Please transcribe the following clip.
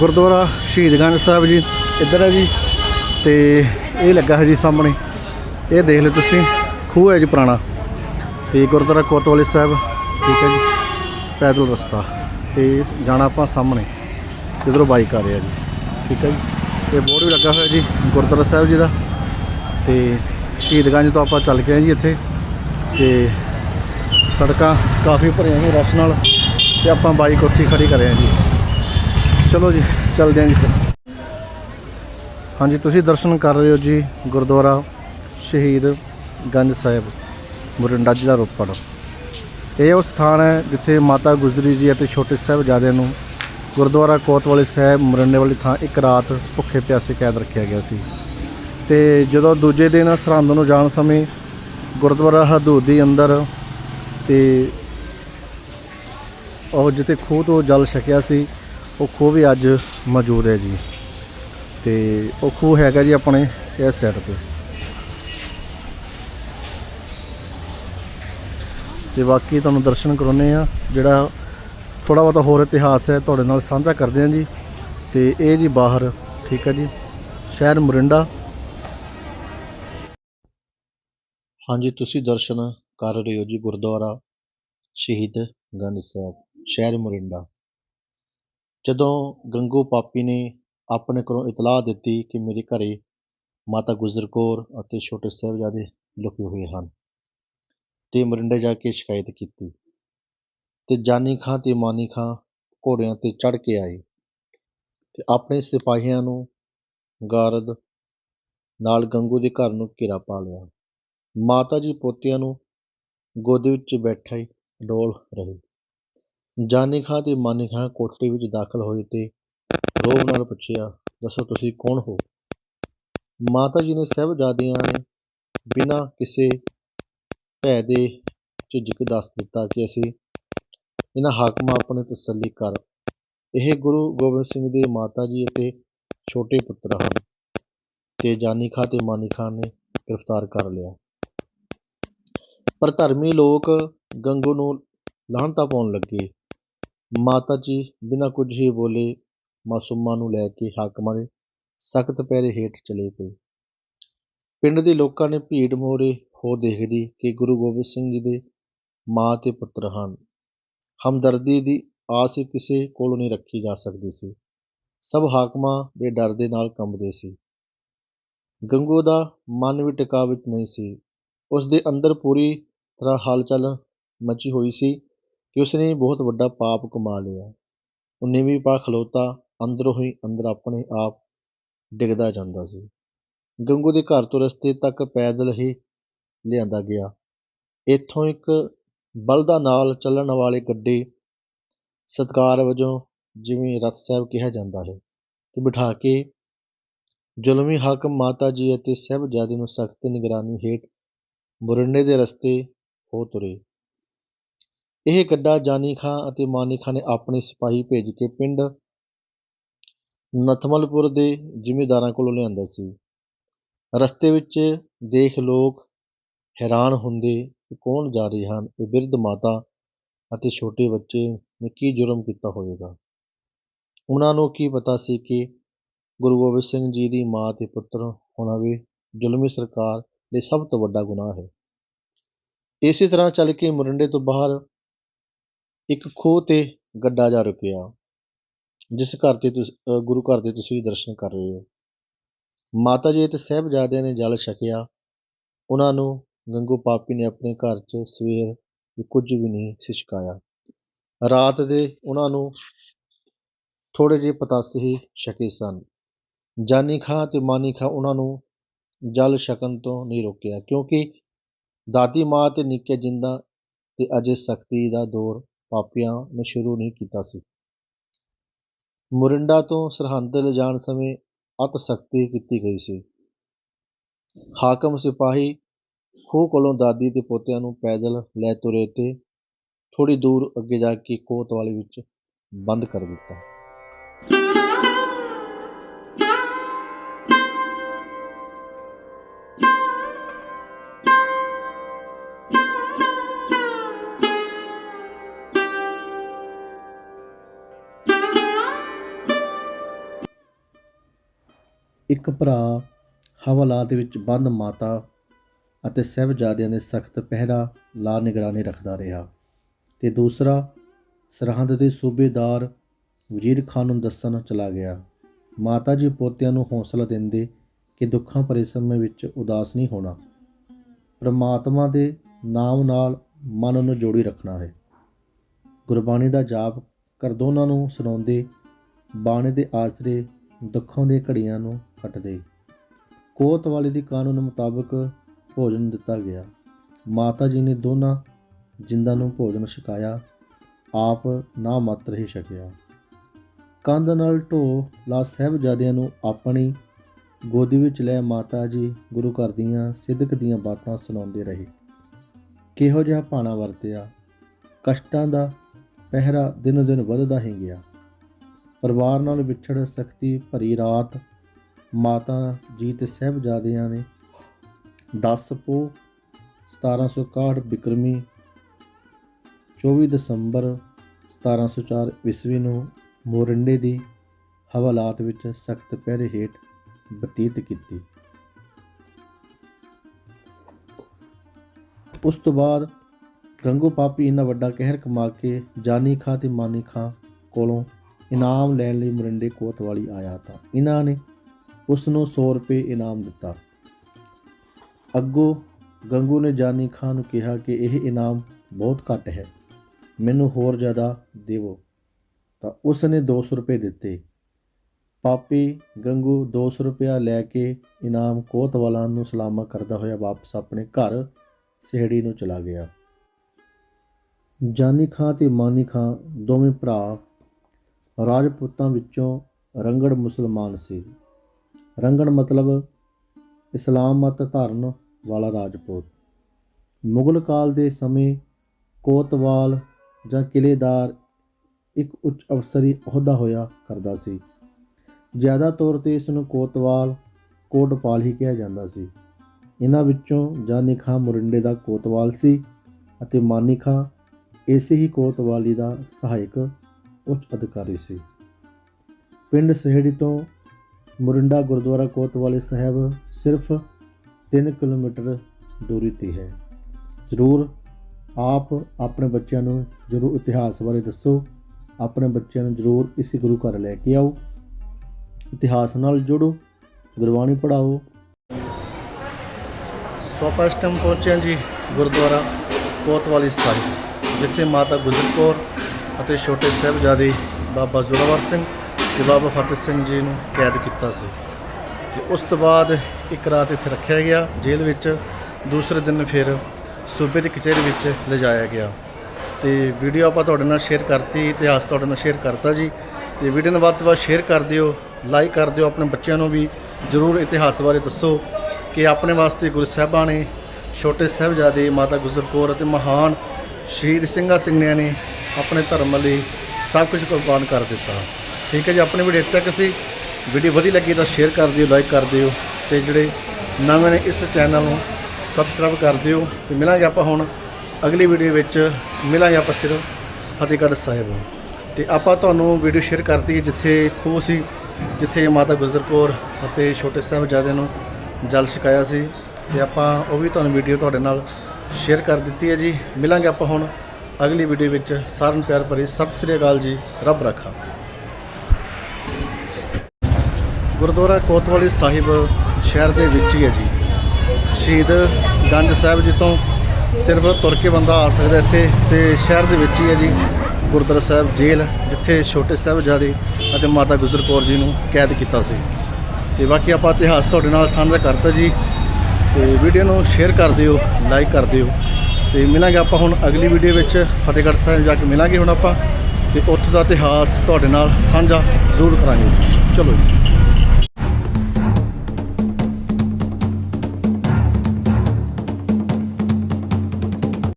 ਗੁਰਦੁਆਰਾ ਸ਼ਹੀਦਗੰਜ ਸਾਹਿਬ ਜੀ, ਇੱਧਰ ਹੈ ਜੀ, ਤੇ ਇਹ ਲੱਗਾ ਹੈ ਜੀ ਸਾਹਮਣੇ। ਇਹ ਦੇਖ ਲਓ ਤੁਸੀਂ, ਖੂਹ ਹੈ ਜੀ ਪੁਰਾਣਾ। ਤੇ ਗੁਰਦੁਆਰਾ ਕੋਤਵਾਲੀ ਸਾਹਿਬ, ਠੀਕ ਹੈ ਜੀ, ਪੈਦਲ ਰਸਤਾ। ਤੇ ਜਾਣਾ ਆਪਾਂ ਸਾਹਮਣੇ, ਜਿੱਧਰੋਂ ਬਾਈਕ ਆ ਰਿਹਾ ਜੀ, ਠੀਕ ਹੈ ਜੀ। ਇਹ ਬੋਰਡ ਵੀ ਲੱਗਾ ਹੋਇਆ ਜੀ, ਗੁਰਦੁਆਰਾ ਸਾਹਿਬ ਜੀ ਦਾ। ਤੇ ਸ਼ਹੀਦਗੰਜ ਤੋਂ ਆਪਾਂ ਚੱਲ ਕੇ ਆਏ ਜੀ ਇੱਥੇ। ਤੇ ਸੜਕਾਂ ਕਾਫੀ ਭਰੀਆਂ ਨੇ ਰਸ਼ ਨਾਲ, ਤੇ ਆਪਾਂ ਬਾਈਕ ਉੱਥੇ ਹੀ ਖੜੀ ਕਰੇ ਜੀ। ਚਲੋ ਜੀ ਚੱਲਦੇ ਹਾਂ ਜੀ ਫਿਰ। ਹਾਂਜੀ, ਤੁਸੀਂ ਦਰਸ਼ਨ ਕਰ ਰਹੇ ਹੋ ਜੀ ਗੁਰਦੁਆਰਾ ਸ਼ਹੀਦ ਗੰਜ ਸਾਹਿਬ ਮੁਰਿੰਡਾ ਜ਼ਿਲ੍ਹਾ ਰੋਪੜ। ਇਹ ਉਹ ਸਥਾਨ ਹੈ ਜਿੱਥੇ ਮਾਤਾ ਗੁਜਰੀ ਜੀ ਅਤੇ ਛੋਟੇ ਸਾਹਿਬਜ਼ਾਦਿਆਂ ਨੂੰ ਗੁਰਦੁਆਰਾ ਕੋਤਵਾਲੀ ਸਾਹਿਬ ਮੁਰਿੰਡੇ ਵਾਲੀ ਥਾਂ ਇੱਕ ਰਾਤ ਭੁੱਖੇ ਪਿਆਸੇ ਕੈਦ ਰੱਖਿਆ ਗਿਆ ਸੀ। ਤੇ ਜਦੋਂ ਦੂਜੇ ਦਿਨ ਸਰਹੰਦ ਨੂੰ ਜਾਣ ਸਮੇਂ ਗੁਰਦੁਆਰਾ ਹਦੂਦੀ ਅੰਦਰ ਤੇ ਉਹ ਜਿੱਥੇ ਖੂਹ ਤੋਂ ਜਲ ਛਕਿਆ ਸੀ ਉਹ ਖੂਹ ਵੀ ਅੱਜ ਮੌਜੂਦ ਹੈ ਜੀ। ਤੇ ਉਹ ਖੂਹ ਹੈਗਾ ਜੀ ਆਪਣੇ ਇਸ ਸਾਈਡ ਤੇ। ਤੇ ਬਾਕੀ ਤੁਹਾਨੂੰ ਦਰਸ਼ਨ ਕਰਾਉਨੇ ਆ ਜਿਹੜਾ ਥੋੜਾ ਬਹੁਤਾ ਹੋਰ ਇਤਿਹਾਸ ਹੈ ਤੁਹਾਡੇ ਨਾਲ ਸਾਂਝਾ ਕਰਦੇ ਹਾਂ ਜੀ। ਤੇ ਇਹ ਜੀ ਬਾਹਰ, ਠੀਕ ਹੈ ਜੀ, ਸ਼ਹਿਰ ਮੁਰਿੰਡਾ। ਹਾਂਜੀ, ਤੁਸੀਂ ਦਰਸ਼ਨ ਕਰ ਰਹੇ ਹੋ ਜੀ ਗੁਰਦੁਆਰਾ ਸ਼ਹੀਦ ਗੰਜ ਸਾਹਿਬ, ਸ਼ਹਿਰ ਮੁਰਿੰਡਾ। ਜਦੋਂ ਗੰਗੂ ਪਾਪੀ ਨੇ ਆਪਣੇ ਘਰੋਂ ਇਤਲਾਹ ਦਿੱਤੀ ਕਿ ਮੇਰੇ ਘਰ ਮਾਤਾ ਗੁਜਰ ਕੌਰ ਅਤੇ ਛੋਟੇ ਸਾਹਿਬਜ਼ਾਦੇ ਲੁਕੇ ਹੋਏ ਹਨ ਅਤੇ ਮੁਰਿੰਡੇ ਜਾ ਕੇ ਸ਼ਿਕਾਇਤ ਕੀਤੀ ਅਤੇ ਜਾਨੀ ਖਾਂ ਅਤੇ ਮਾਨੀ ਖਾਂ ਘੋੜਿਆਂ ਤੇ ਚੜ੍ਹ ਕੇ ਆਏ ਅਤੇ ਆਪਣੇ ਸਿਪਾਹੀਆਂ ਨੂੰ ਗਾਰਦ ਨਾਲ ਗੰਗੂ ਦੇ ਘਰ ਨੂੰ ਘੇਰਾ ਪਾ ਲਿਆ। ਮਾਤਾ ਜੀ ਪੋਤਿਆਂ ਨੂੰ ਗੋਦੀ ਵਿੱਚ ਬੈਠੇ ਡੋਲ ਰਹੇ। ਜਾਨੀ ਖਾਂ ਤੇ ਮਾਨੀ ਖਾਂ ਕੋਠੜੀ ਵਿੱਚ ਦਾਖਲ ਹੋਏ ਤੇ ਰੋਬ ਨਾਲ ਪੁੱਛਿਆ, ਦੱਸੋ ਤੁਸੀਂ ਕੌਣ ਹੋ? ਮਾਤਾ ਜੀ ਨੇ ਸਾਹਿਬਜ਼ਾਦਿਆਂ ਨੇ ਬਿਨਾਂ ਕਿਸੇ ਭੈ ਦੇ ਝਿਜਕ ਦੱਸ ਦਿੱਤਾ ਕਿ ਅਸੀਂ ਇਹਨਾਂ ਹਾਕਮਾਂ ਆਪਣੀ ਤਸੱਲੀ ਕਰ ਇਹ ਗੁਰੂ ਗੋਬਿੰਦ ਸਿੰਘ ਦੇ ਮਾਤਾ ਜੀ ਅਤੇ ਛੋਟੇ ਪੁੱਤਰ ਹਨ ਤੇ ਜਾਨੀ ਖਾਂ ਤੇ ਮਾਨੀ ਖਾਂ ਨੇ ਗ੍ਰਿਫਤਾਰ ਕਰ ਲਿਆ। ਪਰ ਧਰਮੀ ਲੋਕ ਗੰਗੂ ਨੂੰ ਲਾਹਨਤਾਂ ਪਾਉਣ ਲੱਗੇ। ਮਾਤਾ ਜੀ ਬਿਨਾਂ ਕੁਝ ਹੀ ਬੋਲੇ ਮਾਸੂਮਾਂ ਨੂੰ ਲੈ ਕੇ ਹਾਕਮਾਂ ਦੇ ਸਖਤ ਪੈਰੇ ਹੇਠ ਚਲੇ ਪਏ ਪਿੰਡ ਦੇ ਲੋਕਾਂ ਨੇ ਭੀੜ ਮੋਹਰੇ ਹੋ ਦੇਖਦੀ ਕਿ ਗੁਰੂ ਗੋਬਿੰਦ ਸਿੰਘ ਜੀ ਦੇ ਮਾਂ ਤੇ ਪੁੱਤਰ ਹਨ। ਹਮਦਰਦੀ ਦੀ ਆਸ ਹੀ ਕਿਸੇ ਕੋਲੋਂ ਨਹੀਂ ਰੱਖੀ ਜਾ ਸਕਦੀ ਸੀ। ਸਭ ਹਾਕਮਾਂ ਦੇ ਡਰ ਦੇ ਨਾਲ ਕੰਬਦੇ ਸੀ। ਗੰਗੂ ਦਾ ਮਨ ਵੀ ਟਿਕਾ ਵਿੱਚ ਨਹੀਂ ਸੀ। ਉਸ ਦੇ ਅੰਦਰ ਪੂਰੀ ਤਰ੍ਹਾਂ ਹਲਚਲ ਮਚੀ ਹੋਈ ਸੀ ਕਿ ਉਸਨੇ ਬਹੁਤ ਵੱਡਾ ਪਾਪ ਕਮਾ ਲਿਆ। ਉਹ ਨੀਵੀਂ ਪਾ ਖਲੋਤਾ, ਅੰਦਰੋਂ ਹੀ ਅੰਦਰ ਆਪਣੇ ਆਪ ਡਿੱਗਦਾ ਜਾਂਦਾ ਸੀ। ਗੰਗੂ ਦੇ ਘਰ ਤੋਂ ਰਸਤੇ ਤੱਕ ਪੈਦਲ ਹੀ ਲਿਆਂਦਾ ਗਿਆ। ਇੱਥੋਂ ਇੱਕ ਬਲਦਾਂ ਨਾਲ ਚੱਲਣ ਵਾਲੇ ਗੱਡੀ ਸਤਕਾਰ ਵਜੋਂ ਜਿਵੇਂ ਰਥ ਸਾਹਿਬ ਕਿਹਾ ਜਾਂਦਾ ਹੈ ਤੇ ਬਿਠਾ ਕੇ ਜ਼ੁਲਮੀ ਹਾਕਮ ਮਾਤਾ ਜੀ ਅਤੇ ਸਾਹਿਬਜ਼ਾਦੇ ਨੂੰ ਸਖਤ ਨਿਗਰਾਨੀ ਹੇਠ ਮੁਰੰਡੇ ਦੇ ਰਸਤੇ ਹੋ ਤੁਰੇ। ਇਹ ਗੱਡਾ ਜਾਨੀ ਖਾਂ ਅਤੇ ਮਾਨੀ ਖਾਂ ਨੇ ਆਪਣੇ ਸਿਪਾਹੀ ਭੇਜ ਕੇ ਪਿੰਡ ਨਥਮਲਪੁਰ ਦੇ ਜ਼ਿਮੀਂਦਾਰਾਂ ਕੋਲੋਂ ਲਿਆਂਦਾ ਸੀ। ਰਸਤੇ ਵਿੱਚ ਦੇਖ ਲੋਕ ਹੈਰਾਨ ਹੁੰਦੇ ਕਿ ਕੌਣ ਜਾ ਰਹੇ ਹਨ। ਇਹ ਬਿਰਧ ਮਾਤਾ ਅਤੇ ਛੋਟੇ ਬੱਚੇ ਨੇ ਕੀ ਜ਼ੁਲਮ ਕੀਤਾ ਹੋਵੇਗਾ? ਉਹਨਾਂ ਨੂੰ ਕੀ ਪਤਾ ਸੀ ਕਿ ਗੁਰੂ ਗੋਬਿੰਦ ਸਿੰਘ ਜੀ ਦੀ ਮਾਂ ਤੇ ਪੁੱਤਰ ਹੋਣਾ ਵੀ ਜ਼ੁਲਮੀ ਸਰਕਾਰ ਲਈ ਸਭ ਤੋਂ ਵੱਡਾ ਗੁਨਾਹ ਹੈ। ਇਸੇ ਤਰ੍ਹਾਂ ਚੱਲ ਕੇ ਮੋਰਿੰਡੇ ਤੋਂ ਬਾਹਰ ਇੱਕ ਖੂਹ ਤੇ ਗੱਡਾ ਜਾ ਰੁਕਿਆ, ਜਿਸ ਘਰ ਤੇ ਤੁਸ- ਗੁਰੂ ਘਰ ਦੇ ਤੁਸੀਂ ਦਰਸ਼ਨ ਕਰ ਰਹੇ ਹੋ। ਮਾਤਾ ਜੀ ਅਤੇ ਸਾਹਿਬਜ਼ਾਦਿਆਂ ਨੇ ਜਲ ਛਕਿਆ। ਉਹਨਾਂ ਨੂੰ ਗੰਗੂ ਪਾਪੀ ਨੇ ਆਪਣੇ ਘਰ 'ਚ ਸਵੇਰ ਕੁਝ ਵੀ ਨਹੀਂ ਸੀ ਛਕਾਇਆ ਰਾਤ ਦੇ ਉਹਨਾਂ ਨੂੰ ਥੋੜ੍ਹੇ ਜਿਹੇ ਪਤਾਸੇ ਹੀ ਛਕੇ ਸਨ। ਜਾਨੀ ਖਾਂ ਅਤੇ ਮਾਨੀ ਖਾਂ ਉਹਨਾਂ ਨੂੰ ਜਲ ਛਕਣ ਤੋਂ ਨਹੀਂ ਰੋਕਿਆ, ਕਿਉਂਕਿ ਦਾਦੀ ਮਾਂ ਅਤੇ ਨਿੱਕੇ ਜਿੰਦਾ ਤੇ ਅਜੇ ਸਖਤੀ ਦਾ ਦੌਰ ਪਾਪੀਆਂ ਨੇ ਸ਼ੁਰੂ ਨਹੀਂ ਕੀਤਾ ਸੀ। ਮੋਰਿੰਡਾ ਤੋਂ ਸਰਹੰਦ ਲਿਜਾਣ ਸਮੇਂ ਅਤ ਸਖਤੀ ਕੀਤੀ ਗਈ ਸੀ। ਹਾਕਮ ਸਿਪਾਹੀ ਖੂਹ ਕੋਲੋਂ ਦਾਦੀ ਤੇ ਪੋਤਿਆਂ ਨੂੰ ਪੈਦਲ ਲੈ ਤੁਰੇ ਤੇ ਥੋੜੀ ਦੂਰ ਅੱਗੇ ਜਾ ਕੇ ਕੋਤਵਾਲੀ ਵਿੱਚ ਬੰਦ ਕਰ ਦਿੱਤਾ। ਇੱਕ ਭਰਾ ਹਵਾਲਾਤ ਵਿੱਚ ਬੰਦ ਮਾਤਾ ਅਤੇ ਸਾਹਿਬਜ਼ਾਦਿਆਂ ਦੇ ਸਖਤ ਪਹਿਰਾ ਲਾ ਨਿਗਰਾਨੀ ਰੱਖਦਾ ਰਿਹਾ ਤੇ ਦੂਸਰਾ ਸਰਹੰਦ ਦੇ ਸੂਬੇਦਾਰ ਵਜ਼ੀਰ ਖਾਨ ਨੂੰ ਦੱਸਣ ਚਲਾ ਗਿਆ। ਮਾਤਾ ਜੀ ਪੋਤਿਆਂ ਨੂੰ ਹੌਸਲਾ ਦਿੰਦੇ ਕਿ ਦੁੱਖਾਂ ਭਰੇ ਸਮੇਂ ਵਿੱਚ ਉਦਾਸ ਨਹੀਂ ਹੋਣਾ। ਪ੍ਰਮਾਤਮਾ ਦੇ ਨਾਮ ਨਾਲ ਮਨ ਨੂੰ ਜੋੜੀ ਰੱਖਣਾ ਹੈ। ਗੁਰਬਾਣੀ ਦਾ ਜਾਪ ਕਰ ਦੋਨਾਂ ਨੂੰ ਸੁਣਾਉਂਦੇ, ਬਾਣੇ ਦੇ ਆਸਰੇ ਦੁੱਖਾਂ ਦੇ ਘੜੀਆਂ ਨੂੰ ਕੱਟਦੇ ਕੋਤਵਾਲੀ ਦੀ ਕਾਨੂੰਨ ਮੁਤਾਬਕ ਭੋਜਨ ਦਿੱਤਾ ਗਿਆ। ਮਾਤਾ ਜੀ ਨੇ ਦੋਨਾਂ ਜਿੰਦਾਂ ਨੂੰ ਭੋਜਨ ਛਕਾਇਆ, ਆਪ ਨਾ ਮਾਤਰ ਹੀ ਛਕਿਆ। ਕੰਧ ਨਾਲ ਢੋ ਲਾ ਸਾਹਿਬਜ਼ਾਦਿਆਂ ਨੂੰ ਆਪਣੀ ਗੋਦੀ ਵਿੱਚ ਲੈ ਮਾਤਾ ਜੀ ਗੁਰੂ ਘਰ ਦੀਆਂ ਸਿੱਧਕ ਦੀਆਂ ਬਾਤਾਂ ਸੁਣਾਉਂਦੇ ਰਹੇ। ਕਿਹੋ ਜਿਹਾ ਭਾਣਾ ਵਰਤਿਆ। ਕਸ਼ਟਾਂ ਦਾ ਪਹਿਰਾ ਦਿਨੋ ਦਿਨ ਵੱਧਦਾ ਹੀ ਗਿਆ। ਪਰਿਵਾਰ ਨਾਲ ਵਿਛੜ ਸਖਤੀ ਭਰੀ ਰਾਤ ਮਾਤਾ ਜੀ ਤੇ ਸਾਹਿਬਜ਼ਾਦਿਆਂ ਨੇ 10 ਪੋ 1761 ਬਿਕਰਮੀ 24 ਦਸੰਬਰ 1704 ਈਸਵੀ ਨੂੰ ਮੋਰਿੰਡੇ ਦੀ ਹਵਾਲਾਤ ਵਿੱਚ ਸਖਤ ਪਹਿਰੇ ਹੇਠ ਬਤੀਤ ਕੀਤੀ। ਉਸ ਤੋਂ ਬਾਅਦ ਗੰਗੂ ਪਾਪੀ ਇੰਨਾ ਵੱਡਾ ਕਹਿਰ ਕਮਾ ਕੇ ਜਾਨੀ ਖਾਂ ਤੇ ਮਾਨੀ ਖਾਂ ਕੋਲੋਂ ਇਨਾਮ ਲੈਣ ਲਈ ਮੋਰਿੰਡੇ ਕੋਤਵਾਲੀ ਆਇਆ ਤਾਂ। ਇਹਨਾਂ ਨੇ ਉਸ ਨੂੰ 100 ਰੁਪਏ ਇਨਾਮ ਦਿੱਤਾ। ਅੱਗੋਂ ਗੰਗੂ ਨੇ ਜਾਨੀ ਖਾਨ ਨੂੰ ਕਿਹਾ ਕਿ ਇਹ ਇਨਾਮ ਬਹੁਤ ਘੱਟ ਹੈ, ਮੈਨੂੰ ਹੋਰ ਜ਼ਿਆਦਾ ਦੇਵੋ। ਤਾਂ ਉਸ ਨੇ 200 ਰੁਪਏ ਦਿੱਤੇ। ਪਾਪੀ ਗੰਗੂ 200 ਰੁਪਇਆ ਲੈ ਕੇ ਇਨਾਮ ਕੋਤਵਾਲਾਂ ਨੂੰ ਸਲਾਮਾ ਕਰਦਾ ਹੋਇਆ ਵਾਪਸ ਆਪਣੇ ਘਰ ਸਿਹੜੀ ਨੂੰ ਚਲਾ ਗਿਆ। ਜਾਨੀ ਖਾਂ ਤੇ ਮਾਨੀ ਖਾਂ ਦੋਵੇਂ ਭਰਾ ਰਾਜਪੂਤਾਂ ਵਿੱਚੋਂ ਰੰਗੜ ਮੁਸਲਮਾਨ ਸੀ। ਰੰਗਣ ਮਤਲਬ ਇਸਲਾਮ ਮਤ ਧਾਰਨ ਵਾਲਾ ਰਾਜਪੂਤ। ਮੁਗਲ ਕਾਲ ਦੇ ਸਮੇਂ ਕੋਤਵਾਲ ਜਾਂ ਕਿਲੇਦਾਰ ਇੱਕ ਉੱਚ ਅਫਸਰੀ ਅਹੁਦਾ ਹੋਇਆ ਕਰਦਾ ਸੀ। ਜ਼ਿਆਦਾ ਤੌਰ ਤੇ ਇਸ ਨੂੰ ਕੋਤਵਾਲ ਕੋਟਪਾਲ ਹੀ ਕਿਹਾ ਜਾਂਦਾ ਸੀ। ਇਹਨਾਂ ਵਿੱਚੋਂ ਜਾਨੀ ਖਾਂ ਮੁਰਿੰਡੇ ਦਾ ਕੋਤਵਾਲ ਸੀ ਅਤੇ ਮਾਨੀ ਖਾਂ ਇਸੇ ਹੀ ਕੋਤਵਾਲੀ ਦਾ ਸਹਾਇਕ ਉੱਚ ਅਧਿਕਾਰੀ ਸੀ। ਪਿੰਡ ਸਹੇੜੀ ਤੋਂ ਮੁਰਿੰਡਾ ਗੁਰਦੁਆਰਾ ਕੋਤਵਾਲੀ ਸਾਹਿਬ ਸਿਰਫ 3 ਕਿਲੋਮੀਟਰ ਦੂਰੀ ਤੇ ਹੈ। ਜ਼ਰੂਰ ਆਪ ਆਪਣੇ ਬੱਚਿਆਂ ਨੂੰ ਜ਼ਰੂਰ ਇਤਿਹਾਸ ਬਾਰੇ ਦੱਸੋ। ਆਪਣੇ ਬੱਚਿਆਂ ਨੂੰ ਜ਼ਰੂਰ ਇਸੇ ਗੁਰੂ ਘਰ ਲੈ ਕੇ ਆਓ। ਇਤਿਹਾਸ ਨਾਲ ਜੁੜੋ, ਗੁਰਬਾਣੀ ਪੜਾਓ ਸੋ ਪਹੁੰਚਿਆ ਜੀ ਗੁਰਦੁਆਰਾ ਕੋਤਵਾਲੀ ਸਾਹਿਬ, ਜਿੱਥੇ ਮਾਤਾ ਗੁਜਰ ਕੌਰ ਅਤੇ ਛੋਟੇ ਸਾਹਿਬਜ਼ਾਦੇ ਬਾਬਾ ਜ਼ੋਰਾਵਰ ਸਿੰਘ ਤੇ ਬਾਬਾ ਫਤਿਹ ਸਿੰਘ ਜੀ ਨੂੰ ਕੈਦ ਕੀਤਾ ਸੀ ਤੇ ਉਸ ਤੋਂ ਬਾਅਦ ਇੱਕ ਰਾਤ ਇੱਥੇ ਰੱਖਿਆ ਗਿਆ, ਜੇਲ੍ਹ ਵਿੱਚ, ਦੂਸਰੇ ਦਿਨ ਫਿਰ ਸੂਬੇ ਦੀ ਕਚਹਿਰੀ ਵਿੱਚ ਲਿਜਾਇਆ ਗਿਆ। ਤੇ ਵੀਡੀਓ ਆਪਾਂ ਤੁਹਾਡੇ ਨਾਲ ਸ਼ੇਅਰ ਕਰਤੀ, ਇਤਿਹਾਸ ਤੁਹਾਡੇ ਨਾਲ ਸ਼ੇਅਰ ਕਰਤਾ ਜੀ। ਤੇ ਵੀਡੀਓ ਨੂੰ ਵੱਧ ਤੋਂ ਵੱਧ ਸ਼ੇਅਰ ਕਰ ਦਿਓ, ਲਾਈਕ ਕਰ ਦਿਓ, ਆਪਣੇ ਬੱਚਿਆਂ ਨੂੰ ਵੀ ਜ਼ਰੂਰ ਇਤਿਹਾਸ ਬਾਰੇ ਦੱਸੋ ਕਿ ਆਪਣੇ ਵਾਸਤੇ ਗੁਰੂ ਸਾਹਿਬਾਂ ਨੇ, ਛੋਟੇ ਸਾਹਿਬਜ਼ਾਦੇ, ਮਾਤਾ ਗੁਜਰ ਕੌਰ ਅਤੇ ਮਹਾਨ ਸ਼ਹੀਦ ਸਿੰਘਾਂ, ਸਿੰਘਣੀਆਂ ਨੇ ਆਪਣੇ ਧਰਮ ਲਈ ਸਭ ਕੁਝ ਕੁਰਬਾਨ ਕਰ ਦਿੱਤਾ। ਠੀਕ ਹੈ ਜੀ, ਆਪਣੀ ਵੀਡੀਓ ਇੱਥੇ ਤੱਕ ਸੀ। ਵੀਡੀਓ ਵਧੀਆ ਲੱਗੀ ਤਾਂ ਸ਼ੇਅਰ ਕਰ ਦਿਓ ਲਾਈਕ ਕਰ ਦਿਓ ਤੇ ਜਿਹੜੇ ਨਵੇਂ ਨੇ ਇਸ ਚੈਨਲ ਨੂੰ ਸਬਸਕ੍ਰਾਈਬ ਕਰ ਦਿਓ ਤੇ ਮਿਲਾਂਗੇ ਆਪਾਂ ਹੁਣ ਅਗਲੀ ਵੀਡੀਓ ਵਿੱਚ। ਮਿਲਾਂਗੇ ਆਪਾਂ ਸਿਰਫ ਫਤਿਹਗੜ੍ਹ ਸਾਹਿਬ ਤੇ ਆਪਾਂ ਤੁਹਾਨੂੰ ਵੀਡੀਓ ਸ਼ੇਅਰ ਕਰਤੀ ਹੈ ਜਿੱਥੇ ਖੂਹ ਸੀ, ਜਿੱਥੇ ਮਾਤਾ ਗੁਜਰ ਕੌਰ ਅਤੇ ਛੋਟੇ ਸਾਹਿਬਜ਼ਾਦੇ ਨੂੰ ਜਲ ਛਕਾਇਆ ਸੀ। ਤੇ ਆਪਾਂ ਉਹ ਵੀ ਤੁਹਾਨੂੰ ਵੀਡੀਓ ਤੁਹਾਡੇ ਨਾਲ ਸ਼ੇਅਰ ਕਰ ਦਿੱਤੀ ਹੈ ਜੀ। ਮਿਲਾਂਗੇ ਆਪਾਂ ਹੁਣ ਅਗਲੀ ਵੀਡੀਓ ਵਿੱਚ। ਸਾਰਿਆਂ ਨੂੰ ਪਿਆਰ ਭਰੀ ਸਤਿ ਸ੍ਰੀ ਅਕਾਲ ਜੀ। ਰੱਬ ਰੱਖਾ। ਗੁਰਦੁਆਰਾ ਕੋਤਵਾਲੀ ਸਾਹਿਬ ਸ਼ਹਿਰ ਦੇ ਵਿੱਚ ਹੀ ਹੈ ਜੀ। ਸ਼ਹੀਦ ਗੰਜ ਸਾਹਿਬ ਜੀ ਤੋਂ ਸਿਰਫ ਤੁਰ ਕੇ ਬੰਦਾ ਆ ਸਕਦਾ ਇੱਥੇ ਤੇ ਸ਼ਹਿਰ ਦੇ ਵਿੱਚ ਹੀ ਹੈ ਜੀ, ਗੁਰਦੁਆਰਾ ਸਾਹਿਬ ਜੇਲ੍ਹ, ਜਿੱਥੇ ਛੋਟੇ ਸਾਹਿਬਜ਼ਾਦੇ ਅਤੇ ਮਾਤਾ ਗੁਜਰ ਕੌਰ ਜੀ ਨੂੰ ਕੈਦ ਕੀਤਾ ਸੀ। ਤੇ ਬਾਕੀ ਆਪਾਂ ਇਤਿਹਾਸ ਤੁਹਾਡੇ ਨਾਲ ਸਾਂਝਾ ਕਰਤਾ ਜੀ। ਤੇ ਵੀਡੀਓ ਨੂੰ ਸ਼ੇਅਰ ਕਰ ਦਿਓ, ਲਾਈਕ ਕਰ ਦਿਓ। ਤੇ ਮਿਲਾਂਗੇ ਆਪਾਂ ਹੁਣ ਅਗਲੀ ਵੀਡੀਓ ਵਿੱਚ, ਫਤਿਹਗੜ੍ਹ ਸਾਹਿਬ ਜਾ ਕੇ ਮਿਲਾਂਗੇ ਹੁਣ ਆਪਾਂ। ਤੇ ਉੱਥੇ ਦਾ ਇਤਿਹਾਸ ਤੁਹਾਡੇ ਨਾਲ ਸਾਂਝਾ ਜ਼ਰੂਰ ਕਰਾਂਗੇ। ਚਲੋ ਜੀ।